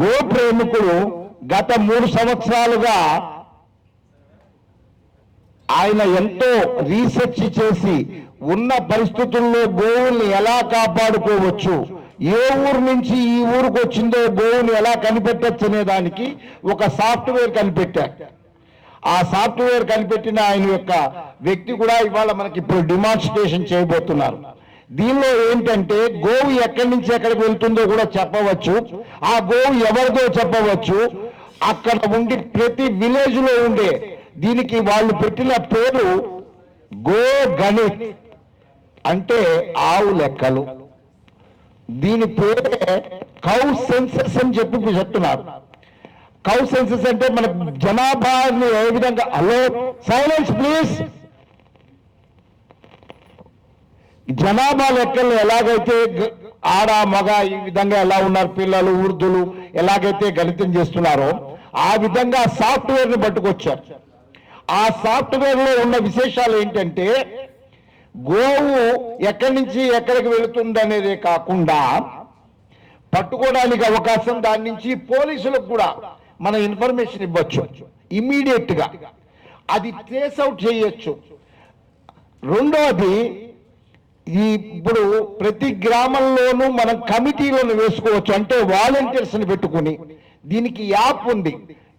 Go ప్రేమికుడు గత మూడు సంవత్సరాలుగా ఆయన ఎంతో రీసెర్చ్ చేసి ఉన్న పరిస్థితుల్లో గోవుల్ని ఎలా కాపాడుకోవచ్చు? ఏ ఊరు నుంచి ఈ ఊరికి వచ్చిందో గోవుని ఎలా కనిపెట్టచ్చు అనే దానికి ఒక సాఫ్ట్వేర్ కనిపెట్టారు ఆ సాఫ్ట్వేర్ కనిపెట్టిన ఆయన యొక్క వ్యక్తి కూడా ఇవాళ మనకి ఇప్పుడు డిమాన్స్ట్రేషన్ చేయబోతున్నారు. దీనిలో ఏంటంటే గోవు ఎక్కడి నుంచి ఎక్కడికి వెళ్తుందో కూడా చెప్పవచ్చు. ఆ గోవు ఎవరిదో చెప్పవచ్చు. అక్కడ ఉండి ప్రతి విలేజ్లో ఉండే దీనికి వాళ్ళు పెట్టిన పేరు గో గణిత్ అంటే ఆవు లెక్కలు. దీని పేరే కౌ సెన్సెస్ అని చెప్పి చెప్తున్నారు. కౌ సెన్సెస్ అంటే మన జనాభాని ఏ విధంగా హలో సైలెన్స్ ప్లీజ్ జనాభా లెక్కలు ఎలాగైతే ఆడ మగ ఈ విధంగా ఎలా ఉన్నారు పిల్లలు వృద్ధులు ఎలాగైతే గణితం చేస్తున్నారో ఆ విధంగా సాఫ్ట్వేర్ని పట్టుకొచ్చారు. ఆ సాఫ్ట్వేర్లో ఉన్న విశేషాలు ఏంటంటే గోవు ఎక్కడి నుంచి ఎక్కడికి వెళుతుంది అనేది కాకుండా పట్టుకోవడానికి అవకాశం దాని నుంచి పోలీసులకు కూడా మన ఇన్ఫర్మేషన్ ఇవ్వచ్చు. ఇమ్మీడియట్గా అది ట్రేస్ అవుట్ చేయొచ్చు. రెండవది ఈ ఇప్పుడు ప్రతి గ్రామంలోనూ మనం కమిటీలను వేసుకోవచ్చు. అంటే వాలంటీర్స్ని పెట్టుకుని. దీనికి యాప్ ఉంది.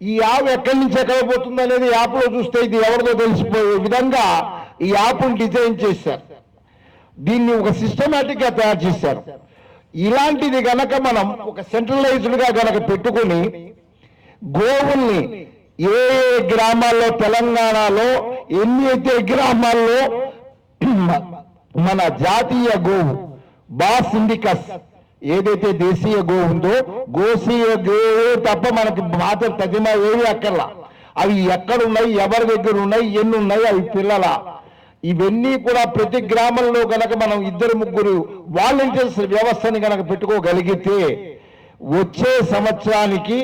ఈ యాప్ ఎక్కడి నుంచి ఎక్కడ పోతుంది అనేది యాప్లో చూస్తే ఇది ఎవరిదో తెలిసిపోయే విధంగా ఈ యాప్ను డిజైన్ చేశారు. దీన్ని ఒక సిస్టమేటిక్గా తయారు చేశారు. ఇలాంటిది గనక మనం ఒక సెంట్రలైజ్డ్గా గనక పెట్టుకుని గోవుల్ని ఏ గ్రామాల్లో తెలంగాణలో ఎన్ని అయితే గ్రామాల్లో మన జాతీయ గోవు బాసిండికస్ ఏదైతే దేశీయ గోవు ఉందో గోసీయ గోవు తప్ప మనకి మాత్రం తగిన ఏవి అక్కర్లా. అవి ఎక్కడ ఉన్నాయి ఎవరి దగ్గర ఉన్నాయి ఎన్ని ఉన్నాయి అవి పిల్లల. ఇవన్నీ కూడా ప్రతి గ్రామంలో గనక మనం ఇద్దరు ముగ్గురు వాలంటీర్స్ వ్యవస్థని కనుక పెట్టుకోగలిగితే వచ్చే సంవత్సరానికి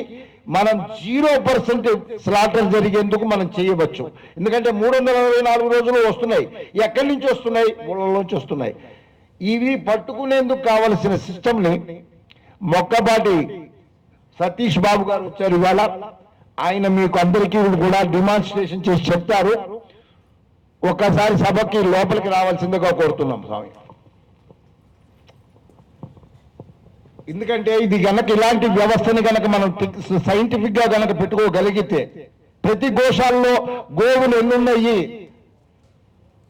మనం జీరో పర్సెంట్ స్లాటర్ జరిగేందుకు మనం చేయవచ్చు. ఎందుకంటే మూడు వందల అరవై నాలుగు రోజులు వస్తున్నాయి. ఎక్కడి నుంచి వస్తున్నాయి? ఊళ్ళలోంచి వస్తున్నాయి. ఇవి పట్టుకునేందుకు కావలసిన సిస్టమ్ని మొక్కపాటి సతీష్ బాబు గారు వచ్చారు ఇవాళ. ఆయన మీకు అందరికీ కూడా డిమాన్స్ట్రేషన్ చేసి చెప్తారు. ఒక్కసారి సభకి లోపలికి రావాల్సిందిగా కోరుతున్నాం స్వామి. ఎందుకంటే ఇది గనక ఇలాంటి వ్యవస్థని గనక మనం సైంటిఫిక్గా గనక పెట్టుకోగలిగితే ప్రతి గోశాల్లో గోవులు ఎన్నున్నాయి?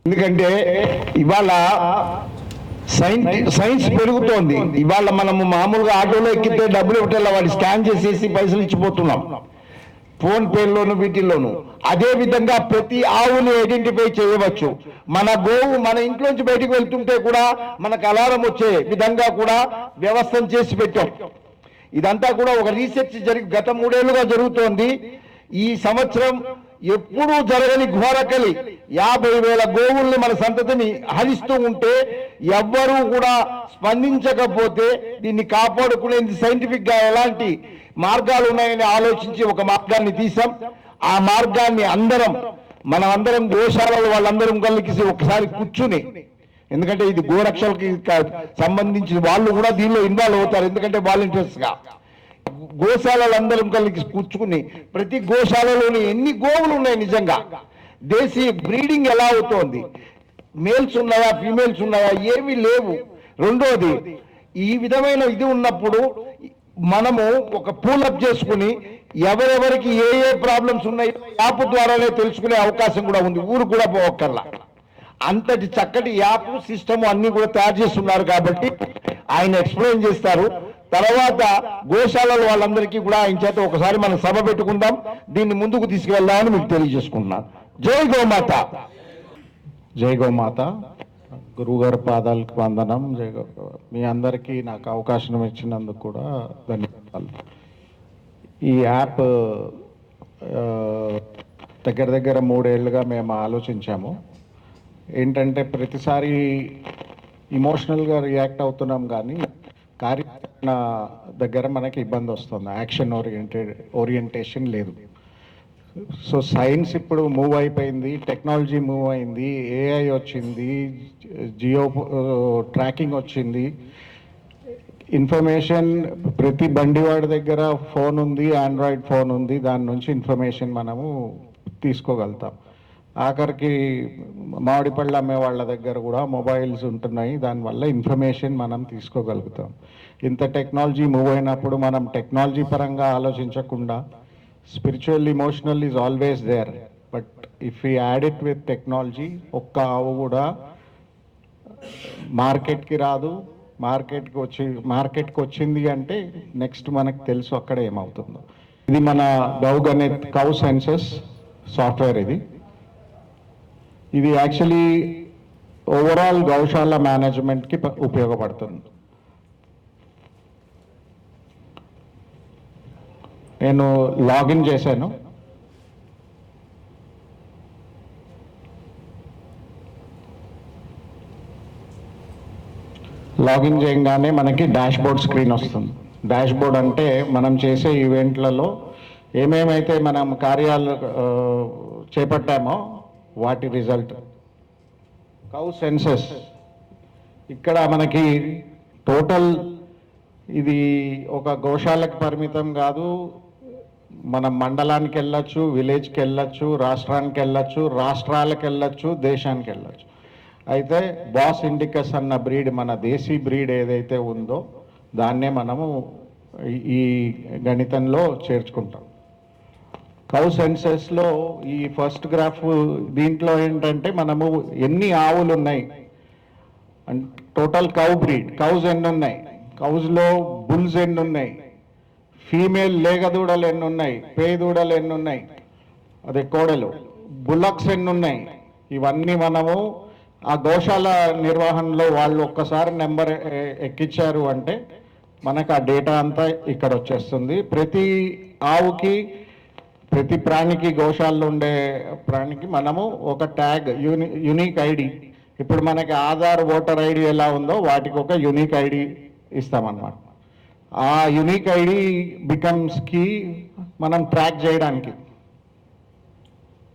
ఎందుకంటే ఇవాళ సైన్స్ సైన్స్ పెరుగుతోంది. ఇవాళ మనము మామూలుగా ఆటోలో ఎక్కితే డబ్బులు ఇవ్వటం వాళ్ళు స్కాన్ చేసేసి పైసలు ఇచ్చిపోతున్నాం. ఫోన్ పేలోను వీటిల్లోను. అదే విధంగా ప్రతి ఆవుని ఐడెంటిఫై చేయవచ్చు. మన గోవు మన ఇంట్లోంచి బయటికి వెళ్తుంటే కూడా మనకు అలారం వచ్చే విధంగా కూడా వ్యవస్థను చేసి పెట్టాం. ఇదంతా కూడా ఒక రీసెర్చ్ జరిగి గత మూడేళ్ళుగా జరుగుతోంది. ఈ సంవత్సరం ఎప్పుడూ జరగని ఘోరకలి. యాభై వేల గోవుల్ని మన సంతతిని హరిస్తూ ఉంటే ఎవ్వరూ కూడా స్పందించకపోతే దీన్ని కాపాడుకునేది సైంటిఫిక్గా ఎలాంటి మార్గాలు ఉన్నాయని ఆలోచించి ఒక మార్గాన్ని తీసాం ఆ మార్గాన్ని అందరం మనం అందరం గోశాలలో వాళ్ళందరం కలిసి ఒకసారి కూర్చుని ఎందుకంటే ఇది గోరక్షలకి సంబంధించిన సంబంధించి వాళ్ళు కూడా దీనిలో ఇన్వాల్వ్ అవుతారు ఎందుకంటే వాలంటీర్స్గా గోశాలలందరం కలిసి కూర్చుకుని ప్రతి గోశాలలోని ఎన్ని గోవులు ఉన్నాయి నిజంగా? దేశీయ బ్రీడింగ్ ఎలా అవుతోంది? మేల్స్ ఉన్నాయా ఫీమేల్స్ ఉన్నాయా ఏమీ లేవు. రెండోది ఈ విధమైన ఇది ఉన్నప్పుడు మనము ఒక పూలప్ చేసుకుని ఎవరెవరికి ఏ ఏ ప్రాబ్లమ్స్ ఉన్నాయో యాప్ ద్వారానే తెలుసుకునే అవకాశం కూడా ఉంది. ఊరు కూడా పోవక్కర్లా అంతటి చక్కటి యాప్ సిస్టమ్ అన్ని కూడా తయారు చేస్తున్నారు కాబట్టి ఆయన ఎక్స్ప్లెయిన్ చేస్తారు. తర్వాత గోశాలలో వాళ్ళందరికీ కూడా ఆయన చేత ఒకసారి మనం సభ పెట్టుకుందాం. దీన్ని ముందుకు తీసుకువెళ్దామని మీకు తెలియజేసుకుంటున్నాను. జై గోమాత. జై గోమాత. గురువుగారి పాదాలకు వందనం. మీ అందరికీ నాకు అవకాశం ఇచ్చినందుకు కూడా ధన్యవాదాలు. ఈ యాప్ దగ్గర దగ్గర మూడేళ్ళుగా మేము ఆలోచించాము. ఏంటంటే ప్రతిసారి ఇమోషనల్గా రియాక్ట్ అవుతున్నాం కానీ కార్యాచరణ దగ్గర మనకి ఇబ్బంది వస్తుంది. యాక్షన్ ఓరియంటెడ్ ఓరియంటేషన్ లేదు. సో సైన్స్ ఇప్పుడు మూవ్ అయిపోయింది టెక్నాలజీ మూవ్ అయింది ఏఐ వచ్చింది జియో ట్రాకింగ్ వచ్చింది. ఇన్ఫర్మేషన్ ప్రతి బండివాడి దగ్గర ఫోన్ ఉంది ఆండ్రాయిడ్ ఫోన్ ఉంది దాని నుంచి ఇన్ఫర్మేషన్ మనము తీసుకోగలుగుతాం. ఆఖరికి మామిడిపళ్ళు అమ్మే వాళ్ళ దగ్గర కూడా మొబైల్స్ ఉంటున్నాయి దానివల్ల ఇన్ఫర్మేషన్ మనం తీసుకోగలుగుతాం. ఇంత టెక్నాలజీ మూవ్ అయినప్పుడు మనం టెక్నాలజీ పరంగా ఆలోచించకుండా spiritual emotional is always there but if you add it with technology ఒక్క ఆవు కూడా మార్కెట్కి రాదు. మార్కెట్కి వచ్చి మార్కెట్కి వచ్చింది అంటే నెక్స్ట్ మనకు తెలుసు అక్కడ ఏమవుతుందో. ఇది మన గౌగణిత్ కౌ సెన్సస్ సాఫ్ట్వేర్ ఇది. ఇది యాక్చువల్లీ ఓవరాల్ గౌశాల మేనేజ్మెంట్కి ఉపయోగపడుతుంది. నేను లాగిన్ చేశాను. లాగిన్ చేయగానే మనకి డాష్ బోర్డ్ స్క్రీన్ వస్తుంది. డాష్ బోర్డ్ అంటే మనం చేసే ఈవెంట్లలో ఏమేమైతే మనం కార్యాలు చేపట్టామో వాటి రిజల్ట్. Cow senses. ఇక్కడ మనకి టోటల్ ఇది ఒక గోశాలకు పరిమితం కాదు మన మండలానికి వెళ్ళొచ్చు విలేజ్కి వెళ్ళొచ్చు రాష్ట్రానికి వెళ్ళొచ్చు రాష్ట్రాలకు వెళ్ళొచ్చు దేశానికి వెళ్ళొచ్చు. అయితే బాస్ ఇండికస్ అన్న బ్రీడ్ మన దేశీ బ్రీడ్ ఏదైతే ఉందో దాన్నే మనము ఈ- ఈ గణితంలో చేర్చుకుంటాం. కౌ సెన్సెస్లో ఈ ఫస్ట్ గ్రాఫ్ దీంట్లో ఏంటంటే మనము ఎన్ని ఆవులు ఉన్నాయి and total cow breed cows ఎన్ని ఉన్నాయి కౌజ్లో బుల్స్ ఎన్ని ఉన్నాయి ఫీమేల్ లేగదూడలు ఎన్ని ఉన్నాయి పే దూడలు ఎన్ని ఉన్నాయి అదే కోడలు బుల్లక్స్ ఎన్ని ఉన్నాయి ఇవన్నీ మనము ఆ గోశాల నిర్వహణలో వాళ్ళు ఒక్కసారి నెంబర్ ఎక్కించారు అంటే మనకు ఆ డేటా అంతా ఇక్కడ వచ్చేస్తుంది. ప్రతి ఆవుకి ప్రతి ప్రాణికి గోశాలలో ఉండే ప్రాణికి మనము ఒక ట్యాగ్ యూని యునీక్ ఐడి. ఇప్పుడు మనకి ఆధార్ ఓటర్ ఐడి ఎలా ఉందో వాటికి ఒక యునీక్ ఐడి ఇస్తామన్నమాట. ఆ యునిక్ ఐడి బికమ్స్కి మనం ట్రాక్ చేయడానికి.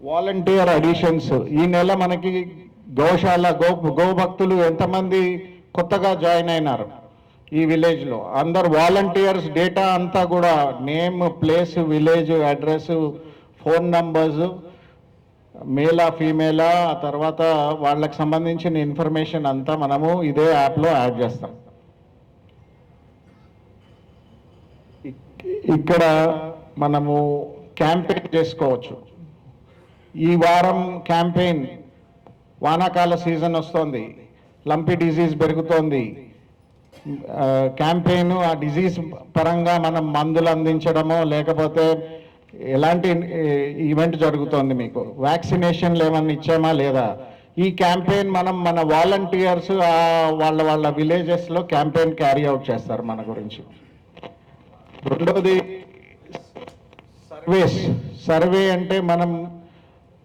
వాలంటీర్ అడిషన్స్ ఈ నెల మనకి గోశాల గో గోభక్తులు ఎంతమంది కొత్తగా జాయిన్ అయినారు ఈ విలేజ్లో అందరు వాలంటీర్స్ డేటా అంతా కూడా name place village address phone numbers మేలా ఫీమేలా తర్వాత వాళ్ళకి సంబంధించిన ఇన్ఫర్మేషన్ అంతా మనము ఇదే యాప్లో యాడ్ చేస్తాం. ఇక్కడ మనము క్యాంపెయిన్ చేసుకోవచ్చు. ఈ వారం క్యాంపెయిన్ వానాకాల సీజన్ వస్తుంది. లంపి డిజీజ్ పెరుగుతోంది. క్యాంపెయిన్ ఆ డిజీజ్ పరంగా మనం మందులు అందించడమో లేకపోతే ఎలాంటి ఈవెంట్ జరుగుతోంది మీకు? వ్యాక్సినేషన్లు ఏమన్నా ఇచ్చామా లేదా? ఈ క్యాంపెయిన్ మనం మన వాలంటీర్స్ వాళ్ళ వాళ్ళ విలేజెస్లో క్యాంపెయిన్ క్యారీ అవుట్ చేస్తారు మన గురించి. రెండవది సర్వేస్ సర్వే అంటే మనం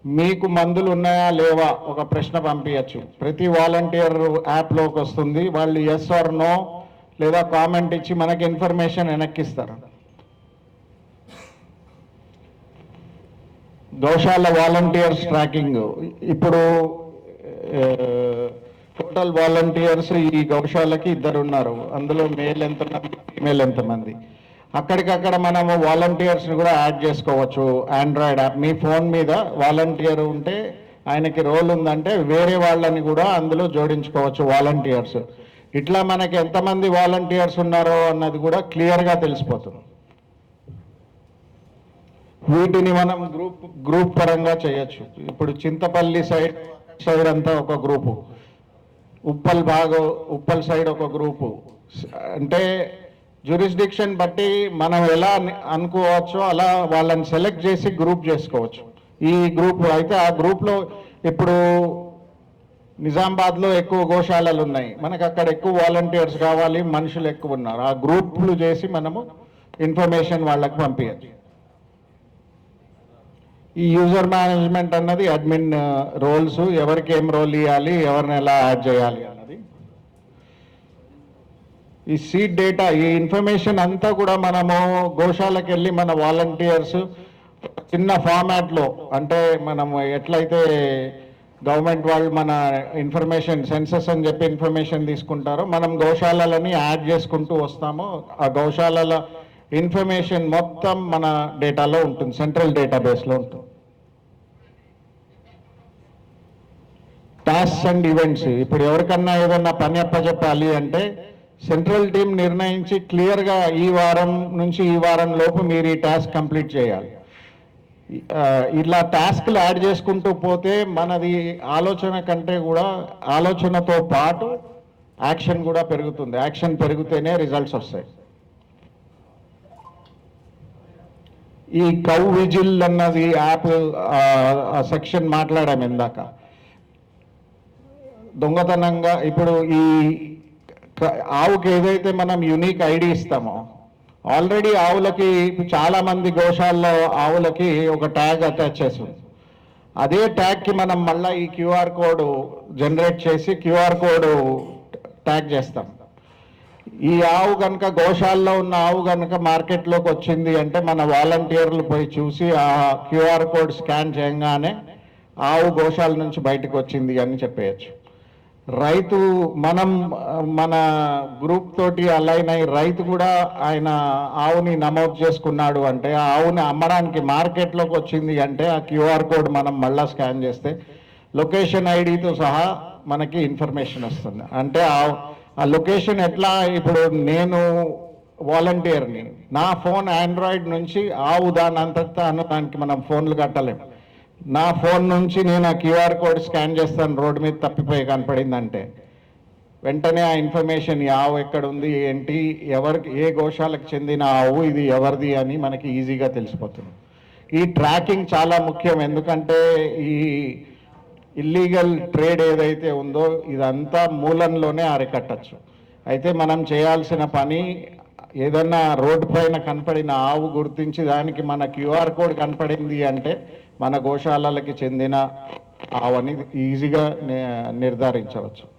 మీకు మందులు ఉన్నాయా లేవా ఒక ప్రశ్న పంపించచ్చు ప్రతి వాలంటీర్ యాప్లోకి వస్తుంది. వాళ్ళు ఎస్ ఆర్ నో లేదా కామెంట్ ఇచ్చి మనకి ఇన్ఫర్మేషన్ వెనక్కిస్తారు. దోషాల వాలంటీర్స్ ట్రాకింగ్. ఇప్పుడు టోటల్ వాలంటీర్స్ ఈ గౌశాలకి ఇద్దరు ఉన్నారు అందులో మేల్ ఎంతమంది ఫీమేల్ ఎంతమంది? అక్కడికక్కడ మనము వాలంటీర్స్ని కూడా యాడ్ చేసుకోవచ్చు. ఆండ్రాయిడ్ యాప్ మీ ఫోన్ మీద వాలంటీర్ ఉంటే ఆయనకి రోల్ ఉందంటే వేరే వాళ్ళని కూడా అందులో జోడించుకోవచ్చు వాలంటీర్స్. ఇట్లా మనకి ఎంతమంది వాలంటీర్స్ ఉన్నారో అన్నది కూడా క్లియర్గా తెలిసిపోతుంది. వీటిని మనం గ్రూప్ గ్రూప్ పరంగా చేయొచ్చు. ఇప్పుడు చింతపల్లి సైడ్ సైడ్ అంతా ఒక గ్రూపు. ఉప్పల్ బాగా ఉప్పల్ సైడ్ ఒక గ్రూపు. అంటే జ్యూరిస్డిక్షన్ బట్టి మనం ఎలా అనుకోవచ్చో అలా వాళ్ళని సెలెక్ట్ చేసి గ్రూప్ చేసుకోవచ్చు. ఈ గ్రూప్ అయితే ఆ గ్రూప్లో ఇప్పుడు నిజామాబాద్లో ఎక్కువ గోశాలలు ఉన్నాయి. మనకు అక్కడ ఎక్కువ వాలంటీర్స్ కావాలి మనుషులు ఎక్కువ ఉన్నారు. ఆ గ్రూప్లు చేసి మనము ఇన్ఫర్మేషన్ వాళ్ళకి పంపించచ్చు ఈ యూజర్ మేనేజ్మెంట్ అన్నది అడ్మిన్ రోల్స్ uh, ఎవరికి ఏం రోల్ ఇవ్వాలి ఎవరిని ఎలా యాడ్ చేయాలి అన్నది ఈ సీడ్ డేటా ఈ ఇన్ఫర్మేషన్ అంతా కూడా మనము గోశాలకు వెళ్ళి మన వాలంటీర్స్ చిన్న ఫార్మాట్లో అంటే మనము ఎట్లయితే గవర్నమెంట్ వాళ్ళు మన ఇన్ఫర్మేషన్ సెన్సస్ అని చెప్పి ఇన్ఫర్మేషన్ తీసుకుంటారో మనం గోశాలలని యాడ్ చేసుకుంటూ వస్తామో. ఆ గోశాలల ఇన్ఫర్మేషన్ మొత్తం మన డేటాలో ఉంటుంది సెంట్రల్ డేటాబేస్లో ఉంటుంది. టాస్క్ అండ్ ఈవెంట్స్ ఇప్పుడు ఎవరికన్నా ఏదన్నా పని అప్పచెప్పాలి అంటే సెంట్రల్ టీం నిర్ణయించి క్లియర్గా ఈ వారం నుంచి ఈ వారం లోపు మీరు ఈ టాస్క్ కంప్లీట్ చేయాలి. ఇలా టాస్క్లు యాడ్ చేసుకుంటూ పోతే మనది ఆలోచన కంటే కూడా ఆలోచనతో పాటు యాక్షన్ కూడా పెరుగుతుంది. యాక్షన్ పెరిగితేనే రిజల్ట్స్ వస్తాయి. ఈ కౌ విజిల్ అన్నది యాప్ సెక్షన్ మాట్లాడాము ఇందాక. దొంగతనంగా ఇప్పుడు ఈ ఆవుకి ఏదైతే మనం యునిక్ ఐడి ఇస్తామో ఆల్రెడీ ఆవులకి చాలా మంది గోశాల్లో ఆవులకి ఒక ట్యాగ్ అటాచ్ చేస్తుంది అదే ట్యాగ్కి మనం మళ్ళీ ఈ క్యూఆర్ కోడ్ జనరేట్ చేసి క్యూఆర్ కోడ్ ట్యాగ్ చేస్తాం. ఈ ఆవు కనుక గోశాల్లో ఉన్న ఆవు కనుక మార్కెట్లోకి వచ్చింది అంటే మన వాలంటీర్లు పోయి చూసి ఆ క్యూఆర్ కోడ్ స్కాన్ చేయగానే ఆవు గోశాల నుంచి బయటకు వచ్చింది అని చెప్పేయచ్చు. రైతు మనం మన గ్రూప్ తోటి అలైన్ అయి రైతు కూడా ఆయన ఆవుని నమోదు చేసుకున్నాడు అంటే ఆ ఆవుని అమ్మడానికి మార్కెట్లోకి వచ్చింది అంటే ఆ క్యూఆర్ కోడ్ మనం మళ్ళా స్కాన్ చేస్తే లొకేషన్ ఐడితో సహా మనకి ఇన్ఫర్మేషన్ వస్తుంది. అంటే ఆ- ఆ లొకేషన్ ఎట్లా ఇప్పుడు నేను వాలంటీర్ని నా ఫోన్ ఆండ్రాయిడ్ నుంచి ఆవు దాని అంతటా అన్న దానికి మనం ఫోన్లు కట్టలేము నా ఫోన్ నుంచి నేను ఆ క్యూఆర్ కోడ్ స్కాన్ చేస్తాను రోడ్డు మీద తప్పిపోయి కనపడిందంటే. వెంటనే ఆ ఇన్ఫర్మేషన్ ఈ ఆవు ఎక్కడ ఉంది ఏంటి ఎవరికి ఏ గోశాలకు చెందిన ఆవు ఇది ఎవరిది? అని మనకి ఈజీగా తెలిసిపోతుంది. ఈ ట్రాకింగ్ చాలా ముఖ్యం ఎందుకంటే ఈ ఇల్లీగల్ ట్రేడ్ ఏదైతే ఉందో ఇదంతా మూలంలోనే అరికట్టచ్చు. అయితే మనం చేయాల్సిన పని ఏదన్నా రోడ్డు పైన కనపడిన ఆవు గుర్తించి దానికి మన క్యూఆర్ కోడ్ కనపడింది అంటే మన గోశాలలకి చెందిన ఆవని ఈజీగా నిర్ధారించవచ్చు.